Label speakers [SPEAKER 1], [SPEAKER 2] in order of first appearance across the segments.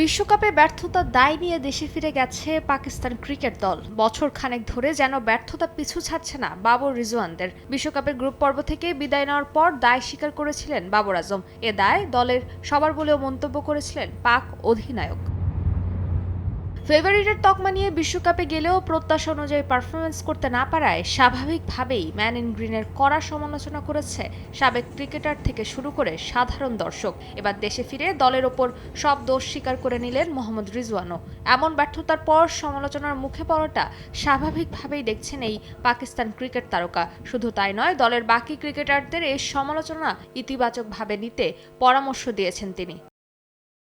[SPEAKER 1] বিশ্বকাপে ব্যর্থতার দায় নিয়ে দেশে ফিরে গেছে পাকিস্তান ক্রিকেট দল। বছর খানেক ধরে যেন ব্যর্থতা পিছু ছাড়ছে না বাবর রিজওয়ানদের। বিশ্বকাপের গ্রুপ পর্ব থেকে বিদায় নেওয়ার পর দায় স্বীকার করেছিলেন বাবর আজম। এ দায় দলের সবার বলেও মন্তব্য করেছিলেন পাক অধিনায়ক। ফেভারিটের তকমা নিয়ে বিশ্বকাপে গেলেও প্রত্যাশা অনুযায়ী পারফরমেন্স করতে না পারায় স্বাভাবিকভাবেই ম্যান ইন গ্রিনের কড়া সমালোচনা করেছে সাবেক ক্রিকেটার থেকে শুরু করে সাধারণ দর্শক। এবার দেশে ফিরে দলের ওপর সব দোষ স্বীকার করে নিলেন মোহাম্মদ রিজওয়ানও। এমন ব্যর্থতার পর সমালোচনার মুখে পড়াটা স্বাভাবিকভাবেই দেখছেন এই পাকিস্তান ক্রিকেট তারকা। শুধু তাই নয়, দলের বাকি ক্রিকেটারদের এই সমালোচনা ইতিবাচকভাবে নিতে পরামর্শ দিয়েছেন তিনি।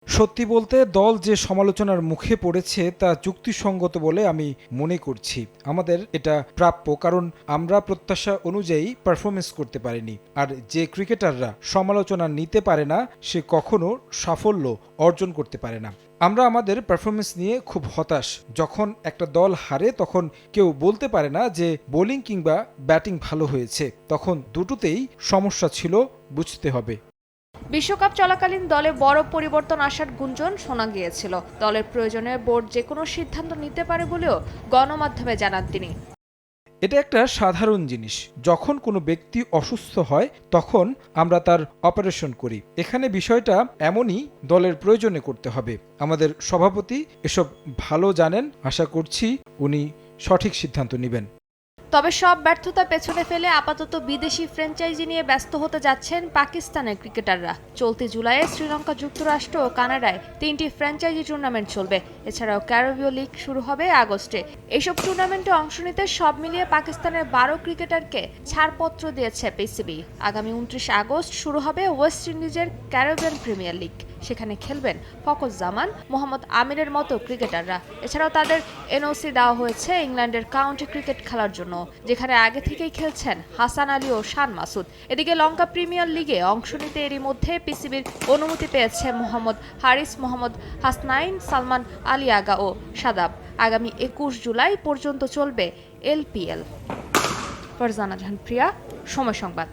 [SPEAKER 2] সত্যি বলতে দল যে সমালোচনার মুখে পড়েছে তা যুক্তিসঙ্গত বলে আমি মনে করছি। আমাদের এটা প্রাপ্য, কারণ আমরা প্রত্যাশা অনুযায়ী পারফরমেন্স করতে পারিনি। আর যে ক্রিকেটাররা সমালোচনা নিতে পারে না, সে কখনো সাফল্য অর্জন করতে পারে না। আমরা আমাদের পারফরমেন্স নিয়ে খুব হতাশ। যখন একটা দল হারে, তখন কেউ বলতে পারে না যে বোলিং কিংবা ব্যাটিং ভালো হয়েছে। তখন দুটোতেই সমস্যা ছিল, বুঝতে হবে।
[SPEAKER 1] বিশ্বকাপ চলাকালীন দলে বড় পরিবর্তন আসার গুঞ্জন শোনা গিয়েছিল। দলের প্রয়োজনে বোর্ড যে কোনো সিদ্ধান্ত নিতে পারে বলেও গণমাধ্যমে জানান তিনি।
[SPEAKER 2] এটা একটা সাধারণ জিনিস। যখন কোনো ব্যক্তি অসুস্থ হয়, তখন আমরা তার অপারেশন করি। এখানে বিষয়টা এমনই দলের প্রয়োজনে করতে হবে। আমাদের সভাপতি এসব ভালো জানেন। আশা করছি উনি সঠিক সিদ্ধান্ত নেবেন।
[SPEAKER 1] তবে সব ব্যর্থতা পেছনে ফেলে আপাতত বিদেশি ফ্র্যাঞ্চাইজি নিয়ে ব্যস্ত হতে যাচ্ছেন পাকিস্তানের ক্রিকেটাররা। চলতি জুলাইয়ে শ্রীলঙ্কা যুক্তরাষ্ট্র ও কানাডায় তিনটি ফ্র্যাঞ্চাইজি টুর্নামেন্ট চলবে। এছাড়াও ক্যারোবিও লিগ শুরু হবে আগস্টে। এইসব টুর্নামেন্টে অংশ নিতে সব মিলিয়ে পাকিস্তানের বারো ক্রিকেটারকে ছাড়পত্র দিয়েছে পিসিবি। আগামী উনত্রিশ আগস্ট শুরু হবে ওয়েস্ট ইন্ডিজের ক্যারোবিয়ান প্রিমিয়ার লিগ। সেখানে খেলবেন ফকজ জামান, মোহাম্মদ আমিরের মতো ক্রিকেটাররা। এছাড়াও তাদের এনওসি দেওয়া হয়েছে ইংল্যান্ডের কাউন্টি ক্রিকেট খেলার জন্য, যেখানে আগে থেকেই খেলছেন হাসান আলী ও শান মাসুদ। এদিকে লঙ্কা প্রিমিয়ার লিগে অংশ নিতে এরই মধ্যে পিসিবির অনুমতি পেয়েছে মোহাম্মদ হারিস, মোহাম্মদ হাসনাইন, সালমান আলী আগা ও সাদাব। আগামী একুশ জুলাই পর্যন্ত চলবে এলপিএল ফারজানা জাহান প্রিয়া, সময় সংবাদ।